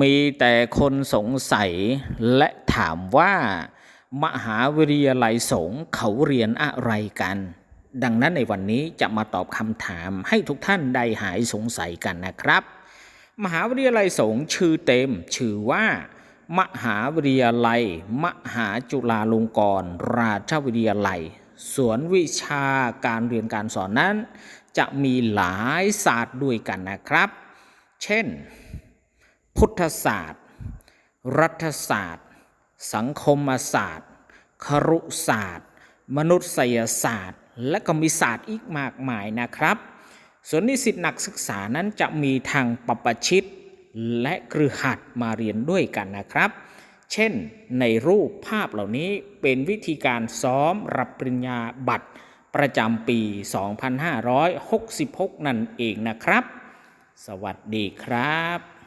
มีแต่คนสงสัยและถามว่า มหาวิทยาลัยสงฆ์เขาเรียนอะไรกัน ดังนั้นในวันนี้จะมาตอบคำถามให้ทุกท่านได้หายสงสัยกันนะครับ มหาวิทยาลัยสงฆ์ชื่อเต็ม ชื่อว่า มหาวิทยาลัย มหาจุฬาลงกรณราชวิทยาลัยส่วนวิชาการเรียนการสอนนั้น จะมีหลายศาสตร์ด้วยกันนะครับ เช่น พุทธศาสตร์ รัฐศาสตร์ สังคมศาสตร์ ครุศาสตร์ มนุษยศาสตร์ และก็มีศาสตร์อีกมากมายนะครับ ส่วนนิสิตนักศึกษานั้นจะมีทางปปชิต และกฤหัสถ์มาเรียนด้วยกันนะครับ เช่นในรูปภาพเหล่านี้เป็นวิธีการซ้อมรับปริญญาบัตรประจำปี 2566 นั่นเองนะครับ สวัสดีครับ